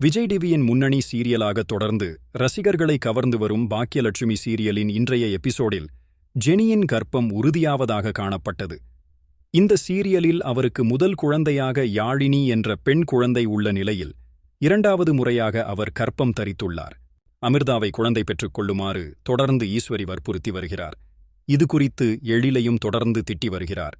விஜய் டிவியின் முன்னணி சீரியலாக தொடர்ந்து ரசிகர்களை கவர்ந்து வரும் பாக்கியலட்சுமி சீரியலின் இன்றைய எபிசோடில் ஜெனியின் கர்ப்பம் உறுதியாவதாக காணப்பட்டது. இந்த சீரியலில் அவருக்கு முதல் குழந்தையாக யாழினி என்ற பெண் குழந்தை உள்ள நிலையில் இரண்டாவது முறையாக அவர் கர்ப்பம் தரித்துள்ளார். அமிர்தாவை குழந்தை பெற்றுக் கொள்ளுமாறு தொடர்ந்து ஈஸ்வரி வற்புறுத்தி வருகிறார். இது குறித்து எழிலையும் தொடர்ந்து திட்டி வருகிறார்.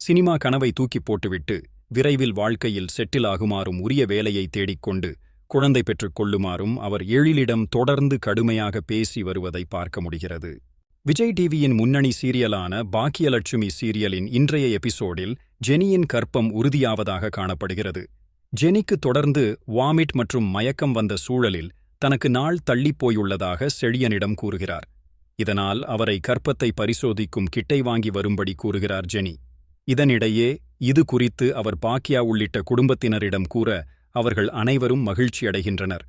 சினிமா கனவை தூக்கிப் போட்டுவிட்டு விரைவில் வாழ்க்கையில் செட்டில் ஆகுமாறும் உரிய வேலையை தேடிக்கொண்டு குழந்தை பெற்றுக் கொள்ளுமாறும் அவர் எழிலிடம் தொடர்ந்து கடுமையாக பேசி வருவதை பார்க்க முடிகிறது. விஜய் டிவியின் முன்னணி சீரியலான பாக்கியலட்சுமி சீரியலின் இன்றைய எபிசோடில் ஜெனியின் கற்பம் உறுதியாவதாக காணப்படுகிறது. ஜெனிக்கு தொடர்ந்து வாமிட் மற்றும் மயக்கம் வந்த சூழலில் தனக்கு நாள் தள்ளிப் போயுள்ளதாக செழியனிடம் கூறுகிறார். இதனால் அவரை கற்பத்தை பரிசோதிக்கும் கிட்டை வாங்கி வரும்படி கூறுகிறார் ஜெனி. இதனிடையே இது குறித்து அவர் பாக்கியா உள்ளிட்ட குடும்பத்தினரிடம் கூற அவர்கள் அனைவரும் மகிழ்ச்சியடைகின்றனர்.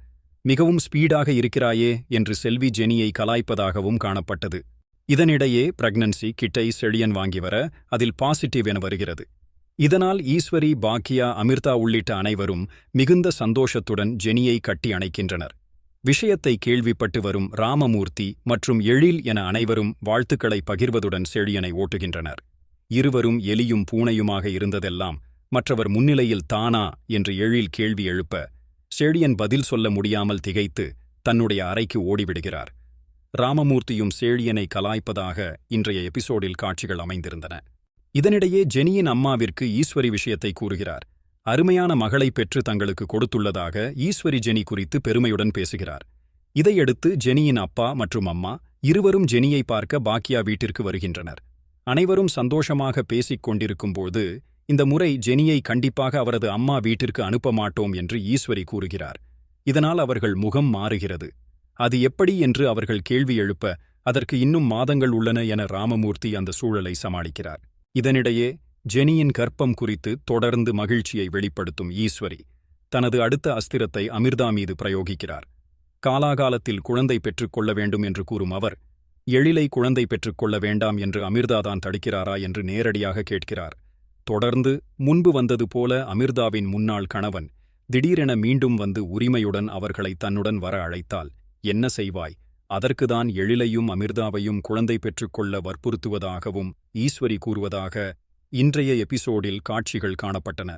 மிகவும் ஸ்பீடாக இருக்கிறாயே என்று செல்வி ஜெனியை கலாய்ப்பதாகவும் காணப்பட்டது. இதனிடையே பிரெக்னன்சி கிட்டை செழியன் வாங்கி வர அதில் பாசிட்டிவ் என வருகிறது. இதனால் ஈஸ்வரி பாக்கியா அமிர்தா உள்ளிட்ட அனைவரும் மிகுந்த சந்தோஷத்துடன் ஜெனியை கட்டி அணைக்கின்றனர். விஷயத்தை கேள்விப்பட்டு வரும் ராமமூர்த்தி மற்றும் எழில் என அனைவரும் வாழ்த்துக்களை பகிர்வதுடன் செழியனை ஓட்டுகின்றனர். இருவரும் எலியும் பூனையுமாக இருந்ததெல்லாம் மற்றவர் முன்னிலையில் தானா என்று எழில் கேள்வி எழுப்ப சேழியன் பதில் சொல்ல முடியாமல் திகைத்து தன்னுடைய அறைக்கு ஓடிவிடுகிறார். ராமமூர்த்தியும் சேழியனை கலாய்ப்பதாக இன்றைய எபிசோடில் காட்சிகள் அமைந்திருந்தன. இதனிடையே ஜெனியின் அம்மாவிற்கு ஈஸ்வரி விஷயத்தை கூறுகிறார். அருமையான மகளை பெற்று தங்களுக்கு கொடுத்துள்ளதாக ஈஸ்வரி ஜெனி குறித்து பெருமையுடன் பேசுகிறார். இதையடுத்து ஜெனியின் அப்பா மற்றும் அம்மா இருவரும் ஜெனியை பார்க்க பாக்கியா வீட்டிற்கு வருகின்றனர். அனைவரும் சந்தோஷமாக பேசிக் கொண்டிருக்கும்போது இந்த முறை ஜெனியை கண்டிப்பாக அவரது அம்மா வீட்டிற்கு அனுப்ப மாட்டோம் என்று ஈஸ்வரி கூறுகிறார். இதனால் அவர்கள் முகம் மாறுகிறது. அது எப்படி என்று அவர்கள் கேள்வி எழுப்ப அதற்கு இன்னும் மாதங்கள் உள்ளன என ராமமூர்த்தி அந்த சூழலை சமாளிக்கிறார். இதனிடையே ஜெனியின் கர்ப்பம் குறித்து தொடர்ந்து மகிழ்ச்சியை வெளிப்படுத்தும் ஈஸ்வரி தனது அடுத்த அஸ்திரத்தை அமிர்தா மீது பிரயோகிக்கிறார். காலாகாலத்தில் குழந்தை பெற்றுக்கொள்ள வேண்டும் என்று கூறும் அவர் எழிலை குழந்தை பெற்றுக்கொள்ள வேண்டாம் என்று அமிர்தாதான் தடுக்கிறாரா என்று நேரடியாக கேட்கிறார். தொடர்ந்து முன்பு வந்தது போல அமிர்தாவின் முன்னாள் கணவன் திடீரென மீண்டும் வந்து உரிமையுடன் அவர்களை தன்னுடன் வர அழைத்தால் என்ன செய்வாய்? அதற்குதான் எழிலையும் அமிர்தாவையும் குழந்தை பெற்றுக்கொள்ள வற்புறுத்துவதாகவும் ஈஸ்வரி கூறுவதாக இன்றைய எபிசோடில் காட்சிகள் காணப்பட்டன.